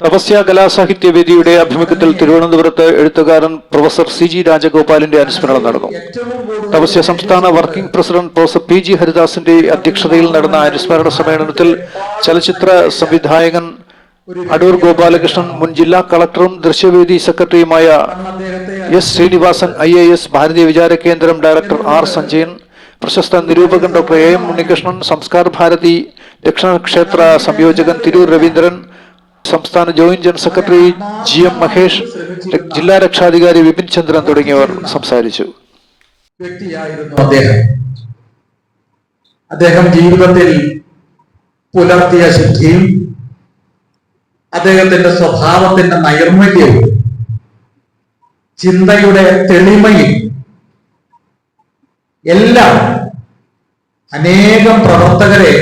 തപസ്യ കലാസാഹിത്യ വേദിയുടെ ആഭിമുഖ്യത്തിൽ തിരുവനന്തപുരത്ത് എഴുത്തുകാരൻ പ്രൊഫസർ സി ജി രാജഗോപാലിന്റെ അനുസ്മരണം നടന്നു. തപസ്യ സംസ്ഥാന working president professor P G ഹരിദാസിന്റെ അധ്യക്ഷതയിൽ നടന്ന അനുസ്മരണ സമ്മേളനത്തിൽ ചലച്ചിത്ര സംവിധായകൻ അടൂർ ഗോപാലകൃഷ്ണൻ മുൻ ജില്ലാ കളക്ടറും ദൃശ്യവേദി സെക്രട്ടറിയുമായ S Srinivasan I A S Bharatiya Vichara Kendram director R Sanjayan പ്രശസ്ത നിരൂപകൻ doctor A M Unnikrishnan Sanskar Bharati ദക്ഷിണ ക്ഷേത്ര സംയോജകൻ തിരൂർ രവീന്ദ്രൻ സംസ്ഥാന joint general secretary G M Mahesh ജില്ലാ രക്ഷാധികാരി വിപിൻ ചന്ദ്രൻ തുടങ്ങിയവർ സംസാരിച്ചു. വ്യക്തിയായിരുന്നു അദ്ദേഹം. അദ്ദേഹം ജീവിതത്തിൽ പുലർത്തിയ ശുദ്ധിയും അദ്ദേഹത്തിന്റെ സ്വഭാവത്തിന്റെ നൈർമല്യവും ചിന്തയുടെ തെളിമയും എല്ലാം അനേകം പ്രവർത്തകരെ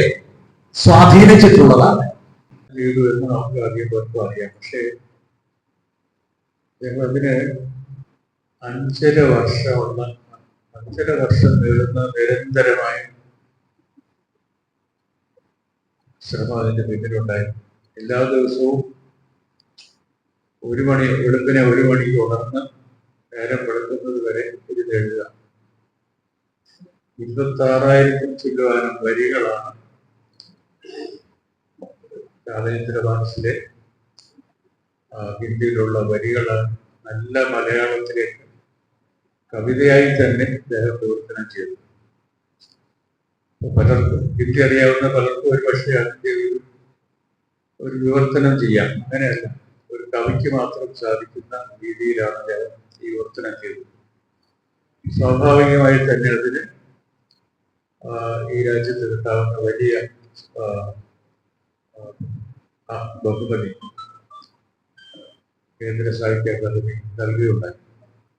സ്വാധീനിച്ചിട്ടുള്ളതാണ്. അഞ്ചര വർഷമുള്ള അഞ്ചര വർഷം നീളുന്ന നിരന്തരമായ ശ്രമം അതിന്റെ പിന്നിലുണ്ടായി. എല്ലാ ദിവസവും ഒരു മണി വെളുപ്പിനെ ഒരു മണിക്ക് ഉണർന്ന് നേരം വെളുക്കുന്നത് വരെ ഇത് എഴുതുക ഇരുപത്തി ആറായിരത്തി ചില്ലുവാനും വരികളാണ് രാജേന്ദ്ര ദാസിന്റെ ഹിന്ദിയിലുള്ള വരികൾ നല്ല മലയാളത്തിലേക്ക് കവിതയായി തന്നെ അദ്ദേഹം വിവർത്തനം ചെയ്തു. പലർക്കും ഹിന്ദി അറിയാവുന്ന പലർക്കും ഒരു പക്ഷേ അതിന്റെ ഒരു ഒരു വിവർത്തനം ചെയ്യാം. അങ്ങനെയല്ല ഒരു കവിക്ക് മാത്രം സാധിക്കുന്ന രീതിയിലാണ് അദ്ദേഹം ഈ വിവർത്തനം ചെയ്തത്. സ്വാഭാവികമായി തന്നെ അതിന് ഈ രാജ്യത്ത് കിട്ടാവുന്ന വലിയ ബഹുമതി കേന്ദ്ര സാഹിത്യ അക്കാദമി നൽകിയുണ്ടായി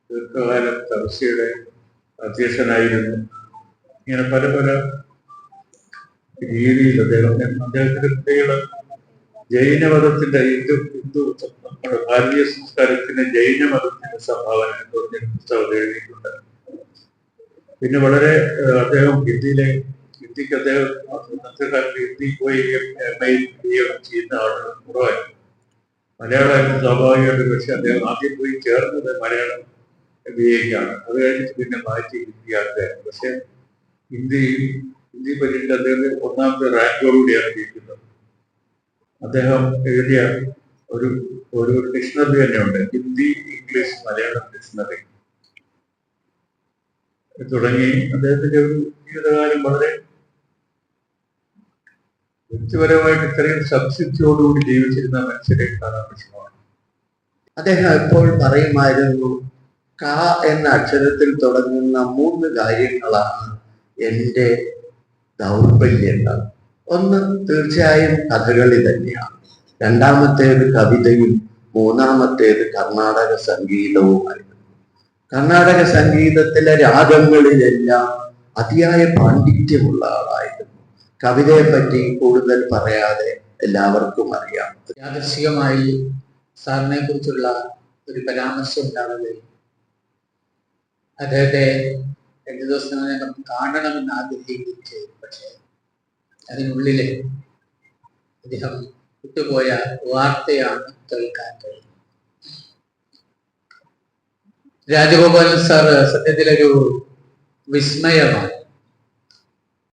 ദീർഘകാലം തപസ്യയുടെ അധ്യക്ഷനായിരുന്നു. ഇങ്ങനെ പല പല രീതിയിൽ അദ്ദേഹം അദ്ദേഹത്തിന്റെ കുട്ടികൾ ജൈനമതത്തിന്റെ ഹിന്ദു ഹിന്ദു നമ്മുടെ ഭാരതീയ സംസ്കാരത്തിന്റെ ജൈനമതത്തിന്റെ സംഭാവന എന്ന് പറഞ്ഞ പുസ്തകം എഴുതിയിട്ടുണ്ട്. പിന്നെ വളരെ അദ്ദേഹം ഹിന്ദിയിലെ ഹിന്ദിക്ക് അദ്ദേഹം അന്നത്തെ കാലത്ത് ഹിന്ദി പോയി ചെയ്യുന്ന ആളുകൾ കുറവായിരുന്നു മലയാളമായിരുന്നു സ്വാഭാവികമായിട്ട് പക്ഷെ അദ്ദേഹം ആദ്യം പോയി ചേർന്നത് മലയാളം ബി എക്കാണ് അത് കഴിഞ്ഞിട്ട് പിന്നെ മാറ്റി ഹിന്ദി ആക്കുകയായിരുന്നു പക്ഷെ ഹിന്ദി ഹിന്ദി പരീക്ഷ അദ്ദേഹം ഒന്നാമത്തെ റാങ്കോടുകൂടിയാണ് ജയിക്കുന്നത് അദ്ദേഹം എഴുതിയ ഒരു ഒരു ഡിക്ഷണറി തന്നെയുണ്ട്. Hindi English Malayalam dictionary. തുടങ്ങി അദ്ദേഹത്തിന്റെ ഒരു ജീവിതകാലം വളരെ വ്യക്തിപരമായിട്ട് ഇത്രയും സംതൃപ്തിയോടുകൂടി ജീവിച്ചിരുന്ന മനുഷ്യരെ കാണാൻ വിഷമമാണ്. അദ്ദേഹം ഇപ്പോൾ പറയുമായിരുന്നു ക എന്ന അക്ഷരത്തിൽ തുടങ്ങുന്ന മൂന്ന് കാര്യങ്ങളാണ് എന്റെ ദൗർബല്യങ്ങൾ. ഒന്ന് തീർച്ചയായും കഥകളി തന്നെയാണ്. രണ്ടാമത്തേത് കവിതയും മൂന്നാമത്തേത് കർണാടക സംഗീതവുമായിരുന്നു കർണാടക സംഗീതത്തിലെ രാഗങ്ങളിലെല്ലാം അതിയായ പാണ്ഡിത്യമുള്ള ആളായിരുന്നു. കവിതയെ പറ്റി കൂടുതൽ പറയാതെ എല്ലാവർക്കും അറിയാം. യാദർശികമായി സാറിനെ കുറിച്ചുള്ള ഒരു പരാമർശം ഉണ്ടാവുകയും അദ്ദേഹത്തെ രണ്ടു ദിവസത്തിനകം കാണണമെന്ന് ആഗ്രഹിക്കുകയും ചെയ്തു പക്ഷേ അതിനുള്ളിലെ അദ്ദേഹം വിട്ടുപോയ വാർത്തയാണ് കേൾക്കാൻ കഴിയുന്നത്. രാജഗോപാലൻ സാർ സത്യത്തിലൊരു വിസ്മയമാണ്.